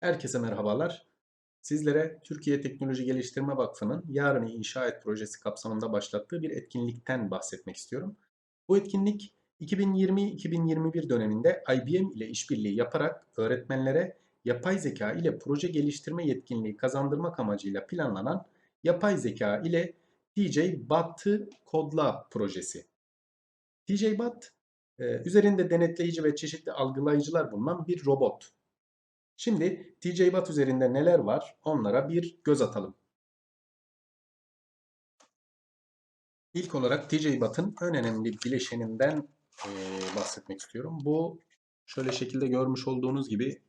Herkese merhabalar. Sizlere Türkiye Teknoloji Geliştirme Vakfı'nın Yarını İnşa Et projesi kapsamında başlattığı bir etkinlikten bahsetmek istiyorum. Bu etkinlik 2020-2021 döneminde IBM ile işbirliği yaparak öğretmenlere yapay zeka ile proje geliştirme yetkinliği kazandırmak amacıyla planlanan yapay zeka ile TJ Bot'ı kodla projesi. TJ Bot, e, üzerinde denetleyici ve çeşitli algılayıcılar bulunan bir robot. Şimdi TJ-Bot üzerinde neler var onlara bir göz atalım. İlk olarak TJ-Bot'ın en önemli bileşeninden e, bahsetmek istiyorum. Bu şöyle şekilde görmüş olduğunuz gibi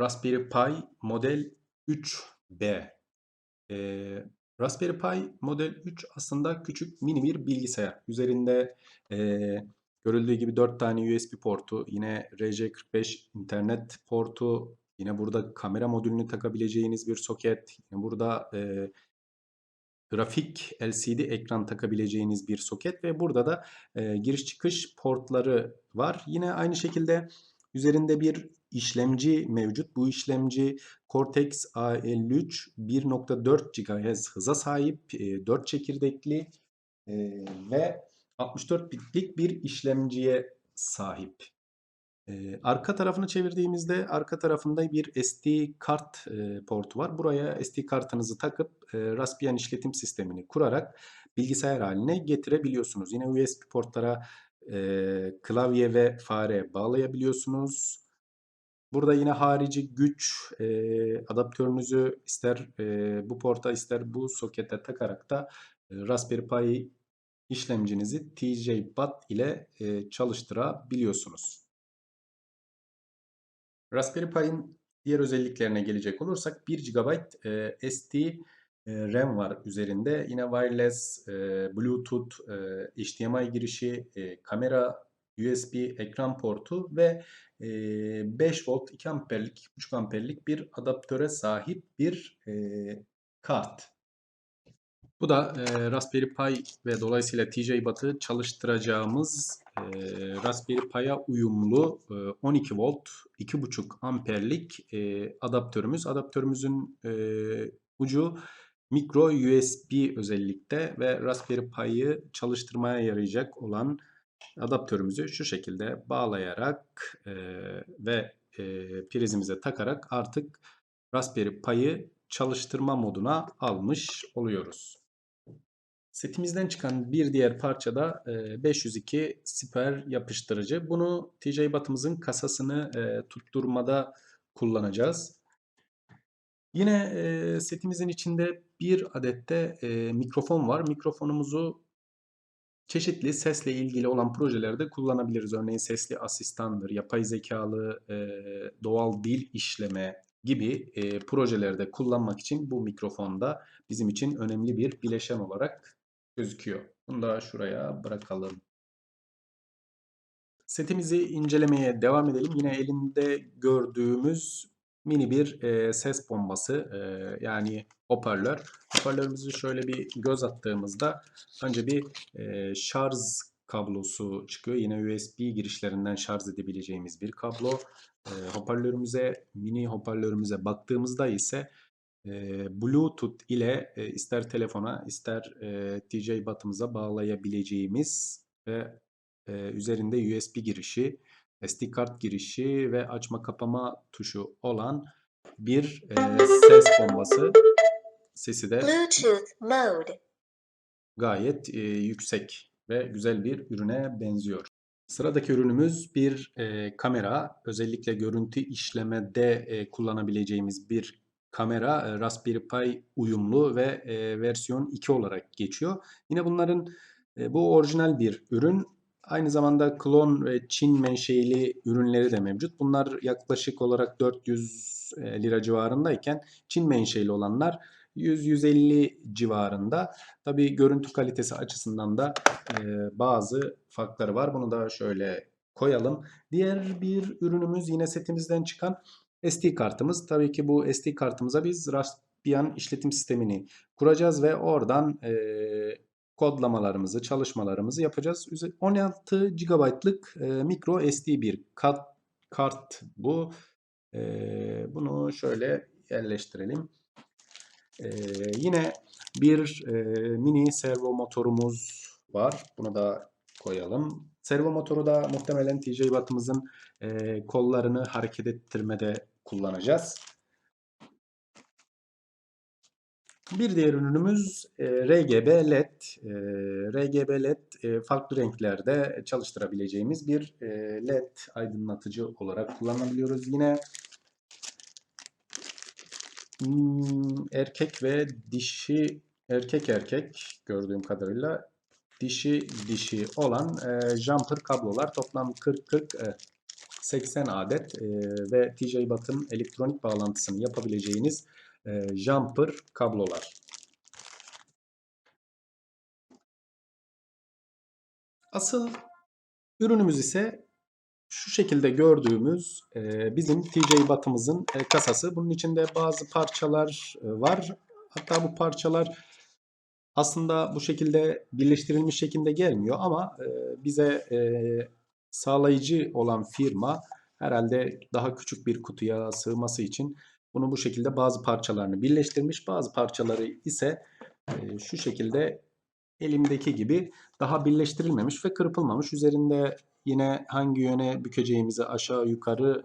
Raspberry Pi Model 3B. E, Raspberry Pi Model 3 aslında küçük mini bir bilgisayar. Üzerinde e, Görüldüğü gibi 4 tane USB portu, yine RJ45 internet portu, yine burada kamera modülünü takabileceğiniz bir soket, yine burada e, grafik LCD ekran takabileceğiniz bir soket ve burada da e, giriş çıkış portları var. Yine aynı şekilde üzerinde bir işlemci mevcut. Bu işlemci Cortex A53 1.4 GHz hıza sahip, e, 4 çekirdekli e, ve 64 bitlik bir işlemciye sahip. Ee, arka tarafını çevirdiğimizde arka tarafında bir SD kart e, portu var. Buraya SD kartınızı takıp e, Raspbian işletim sistemini kurarak bilgisayar haline getirebiliyorsunuz. Yine USB portlara e, klavye ve fare bağlayabiliyorsunuz. Burada yine harici güç e, adaptörünüzü ister e, bu porta ister bu sokete takarak da e, Raspberry Pi işlemcinizi TJ-Bat ile e, çalıştırabiliyorsunuz. Raspberry Pi'nin diğer özelliklerine gelecek olursak 1 GB e, SD e, RAM var üzerinde. Yine wireless, e, Bluetooth, e, HDMI girişi, e, kamera, USB ekran portu ve e, 5 volt 2 amperlik, 2,5 amperlik bir adaptöre sahip bir e, kart. Bu da e, Raspberry Pi ve dolayısıyla TJ-Bot'ı çalıştıracağımız e, Raspberry Pi'ye uyumlu e, 12 volt 2.5 amperlik e, adaptörümüz. Adaptörümüzün e, ucu mikro USB özellikte ve Raspberry Pi'yi çalıştırmaya yarayacak olan adaptörümüzü şu şekilde bağlayarak e, ve e, prizimize takarak artık Raspberry Pi'yi çalıştırma moduna almış oluyoruz. Setimizden çıkan bir diğer parça da 502 siper yapıştırıcı. Bunu TJ Batımızın kasasını tutturmada kullanacağız. Yine setimizin içinde bir adette mikrofon var. Mikrofonumuzu çeşitli sesle ilgili olan projelerde kullanabiliriz. Örneğin sesli asistandır, yapay zekalı doğal dil işleme gibi projelerde kullanmak için bu mikrofonda bizim için önemli bir bileşen olarak gözüküyor. Bunu da şuraya bırakalım. Setimizi incelemeye devam edelim. Yine elinde gördüğümüz mini bir e, ses bombası e, yani hoparlör. Hoparlörümüzü şöyle bir göz attığımızda önce bir e, şarj kablosu çıkıyor. Yine USB girişlerinden şarj edebileceğimiz bir kablo. E, hoparlörümüze, mini hoparlörümüze baktığımızda ise Bluetooth ile ister telefona ister TJ batımıza bağlayabileceğimiz ve üzerinde USB girişi, SD kart girişi ve açma kapama tuşu olan bir ses bombası. Sesi de Bluetooth mode. gayet yüksek ve güzel bir ürüne benziyor. Sıradaki ürünümüz bir e, kamera. Özellikle görüntü işlemede e, kullanabileceğimiz bir kamera e, Raspberry Pi uyumlu ve e, versiyon 2 olarak geçiyor. Yine bunların e, bu orijinal bir ürün. Aynı zamanda klon ve Çin menşeili ürünleri de mevcut. Bunlar yaklaşık olarak 400 lira civarındayken Çin menşeili olanlar 100-150 civarında. Tabi görüntü kalitesi açısından da bazı farkları var. Bunu da şöyle koyalım. Diğer bir ürünümüz yine setimizden çıkan SD kartımız. Tabii ki bu SD kartımıza biz Raspbian işletim sistemini kuracağız ve oradan e, kodlamalarımızı, çalışmalarımızı yapacağız. 16 GB'lık e, micro SD bir kart, kart bu. Ee, bunu şöyle yerleştirelim. Ee, yine bir e, mini servo motorumuz var. Bunu da koyalım. Servo motoru da muhtemelen TJ Watt'ımızın e, kollarını hareket ettirmede kullanacağız. Bir diğer ürünümüz e, RGB LED. E, RGB LED e, farklı renklerde çalıştırabileceğimiz bir e, LED aydınlatıcı olarak kullanabiliyoruz. Yine hmm, erkek ve dişi erkek erkek gördüğüm kadarıyla dişi dişi olan e, jumper kablolar toplam 40 40 e, 80 adet e, ve TJ Watt'ın elektronik bağlantısını yapabileceğiniz e, jumper kablolar. Asıl ürünümüz ise şu şekilde gördüğümüz e, bizim TJ Watt'ımızın e, kasası. Bunun içinde bazı parçalar e, var. Hatta bu parçalar aslında bu şekilde birleştirilmiş şekilde gelmiyor ama e, bize e, sağlayıcı olan firma herhalde daha küçük bir kutuya sığması için bunu bu şekilde bazı parçalarını birleştirmiş. Bazı parçaları ise e, şu şekilde elimdeki gibi daha birleştirilmemiş ve kırpılmamış. Üzerinde yine hangi yöne bükeceğimizi aşağı yukarı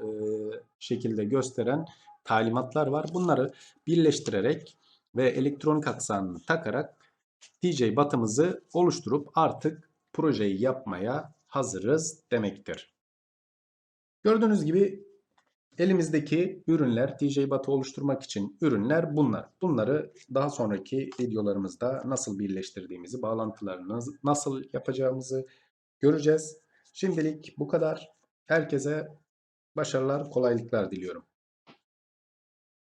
şekilde gösteren talimatlar var. Bunları birleştirerek ve elektronik aksanını takarak TJ batımızı oluşturup artık projeyi yapmaya hazırız demektir. Gördüğünüz gibi elimizdeki ürünler TJ batı oluşturmak için ürünler bunlar. Bunları daha sonraki videolarımızda nasıl birleştirdiğimizi, bağlantılarını nasıl yapacağımızı göreceğiz. Şimdilik bu kadar. Herkese başarılar, kolaylıklar diliyorum.